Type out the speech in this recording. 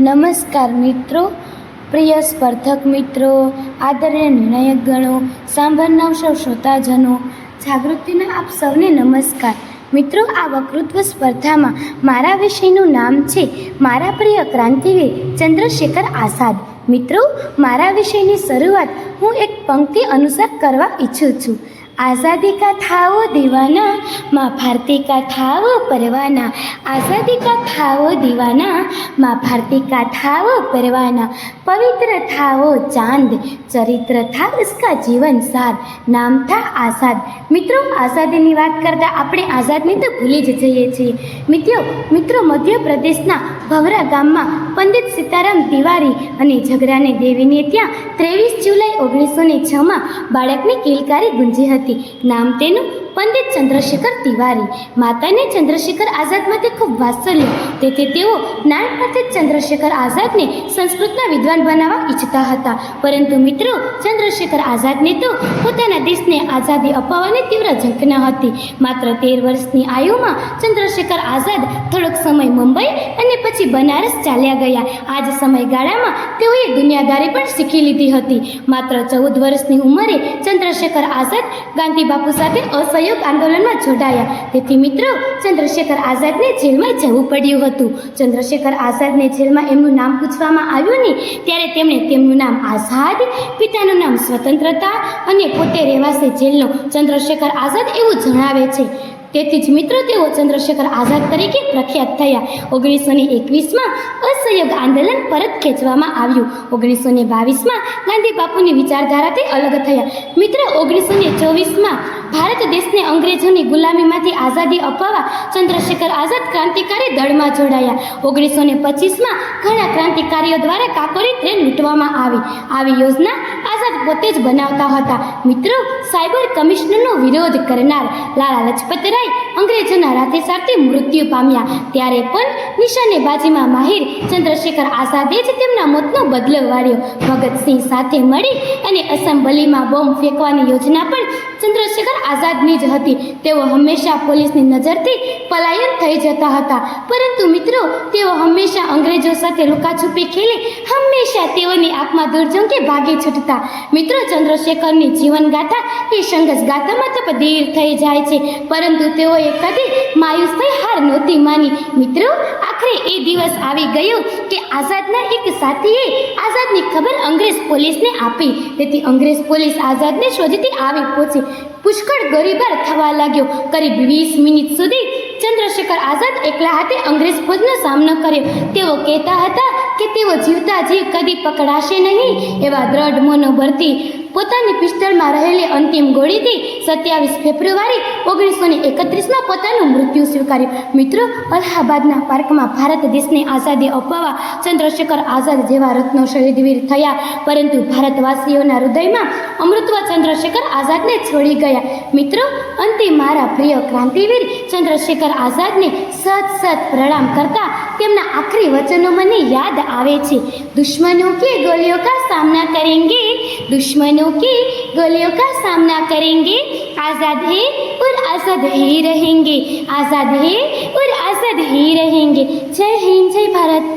નમસ્કાર મિત્રો. પ્રિય સ્પર્ધક મિત્રો, આદરણીય નિર્ણાયક ગણો સાંભળનાર સૌ શ્રોતાજનો, જાગૃતિના આપ સૌને નમસ્કાર. મિત્રો, આ વકૃત્વ સ્પર્ધામાં મારા વિષયનું નામ છે મારા પ્રિય ક્રાંતિવીર ચંદ્રશેખર આઝાદ. મિત્રો, મારા વિષયની શરૂઆત હું એક પંક્તિ અનુસાર કરવા ઈચ્છું છું. આઝાદી કા થાવો દીવાના, માં ભારતી કા પરવાના. આઝાદી કા થાવો દીવાના, માં ભારતી કા પરવાના. પવિત્ર થાવો ચાંદ, ચરિત્ર થા ઉસકા જીવન સાર, નામ થા આઝાદ. મિત્રો, આઝાદીની વાત કરતાં આપણે આઝાદને તો ભૂલી જ જઈએ છીએ. મિત્રો મિત્રો, મધ્યપ્રદેશના ભવરા ગામમાં પંડિત સીતારામ તિવારી અને ઝગરાને દેવીને ત્યાં ત્રેવીસ જુલાઈ ઓગણીસો ને છમાં બાળકની કિલકારી ગુંજી હતી. નામ તેનું પંડિત ચંદ્રશેખર તિવારી. માતાને ચંદ્રશેખર આઝાદ માટે ખૂબ વાત્સલ્ય. તેથી તેઓ નાનપણથી જ ચંદ્રશેખર આઝાદને સંસ્કૃતના વિદ્વાન બનાવવા ઈચ્છતા હતા. પરંતુ મિત્રો, ચંદ્રશેખર આઝાદને તો પોતાના દેશને આઝાદી અપાવવાની તીવ્ર ઝંખના હતી. માત્ર તેર વર્ષની આયુમાં ચંદ્રશેખર આઝાદ થોડોક સમય મુંબઈ અને પછી બનારસ ચાલ્યા ગયા. આ જ સમયગાળામાં તેઓએ દુનિયાદારી પણ શીખી લીધી હતી. માત્ર ચૌદ વર્ષની ઉંમરે ચંદ્રશેખર આઝાદ ગાંધી બાપુ સાથે અસહયોગ આંદોલનમાં જોડાયા. તેથી મિત્રો, ચંદ્રશેખર આઝાદને જેલમાં જવું પડ્યું હતું. ચંદ્રશેખર આઝાદને જેલમાં એમનું નામ પૂછવામાં આવ્યું ને ત્યારે તેમણે તેમનું નામ આઝાદ, પિતાનું નામ સ્વતંત્રતા અને પોતે રહેવાસી જેલનો ચંદ્રશેખર આઝાદ એવું જણાવે છે. તેથી જ મિત્રો તેઓ ચંદ્રશેખર આઝાદ તરીકે પ્રખ્યાત થયા. ઓગણીસો ને એકવીસમાં અસહયોગ આંદોલન પરત ખેંચવામાં આવ્યું. ઓગણીસો ને બાવીસમાં ગાંધી બાપુની વિચારધારાથી અલગ થયા. મિત્ર, ઓગણીસો ને ચોવીસમાં ભારત દેશને અંગ્રેજોની ગુલામીમાંથી આઝાદી અપાવવા ચંદ્રશેખર આઝાદ ક્રાંતિકારી દળમાં જોડાયા. ઓગણીસો ને પચીસમાં ઘણા ક્રાંતિકારીઓ દ્વારા કાકોરી ટ્રેન લૂંટવામાં આવી. આવી યોજના આઝાદ પોતે જ બનાવતા હતા. મિત્રો સાયબર કમિશનરનો વિરોધ કરનાર લાલા લજપત રાય અંગ્રેજોના રાતે સાથે મૃત્યુ પામ્યા. ત્યારે પણ નિશાનેબાજીમાં માહિર ચંદ્રશેખર આઝાદે જ તેમના મોતનો બદલો વાળ્યો. ભગતસિંહ સાથે મળી અને અસેમ્બલીમાં બોમ્બ ફેંકવાની યોજના પણ ચંદ્રશેખર આઝાદની જ હતી. તેઓ હંમેશા પોલીસની નજરથી પલાયન થઈ જતા હતા. પરંતુ મિત્રો, તેઓ હંમેશા અંગ્રેજો સાથે લુકાછુપી ખેલી હંમેશા તેઓની આંખમાં દુર્જંકે ભાગી છૂટતા. મિત્રો, ચંદ્રશેખરની જીવનગાથા એ સંઘર્ષ ગાથામાં તબદીલ થઈ જાય છે. પરંતુ તેઓએ કદી માયુસ થઈ હાર નહોતી માની. મિત્રો, આખરે એ દિવસ આવી ગયો કે આઝાદના એક સાથીએ આઝાદની ખબર અંગ્રેજ પોલીસને આપી. તેથી અંગ્રેજ પોલીસ આઝાદને શોધતી આવી પહોંચી. પુષ્કળ ગરીબાર થવા લાગ્યો. કરીબ વીસ મિનિટ સુધી ચંદ્રશેખર આઝાદ એકલા હાથે અંગ્રેજ ફોજનો સામનો કર્યો. તેઓ કહેતા હતા કે તેઓ જીવતા જીવ કદી પકડાશે નહીં એવા દ્રઢ મનોબળથી પોતાની પિસ્તલમાં રહેલી અંતિમ ગોળીથી સત્યાવીસ ફેબ્રુઆરી ઓગણીસો ને એકત્રીસમાં પોતાનું મૃત્યુ સ્વીકાર્યું. મિત્રો, અલ્હાબાદના પાર્કમાં ભારત દેશને આઝાદી અપાવવા ચંદ્રશેખર આઝાદ જેવા રત્નો શહીદવીર થયા. પરંતુ ભારતવાસીઓના હૃદયમાં અમૃતવ ચંદ્રશેખર આઝાદને છોડી ગયા. મિત્રો, અંતે મારા પ્રિય ક્રાંતિવીર, ચંદ્રશેખર આઝાદને સત સત પ્રણામ કરતા તેમના આખરી વચનો મને યાદ આવે છે. દુશ્મનો કે ગોલીઓ કા સામના કરેંગે? दुश्मनों की गोलियों का सामना करेंगे आज़ाद है और आज़ाद ही रहेंगे आज़ाद है और आज़ाद ही रहेंगे जय हिंद जय भारत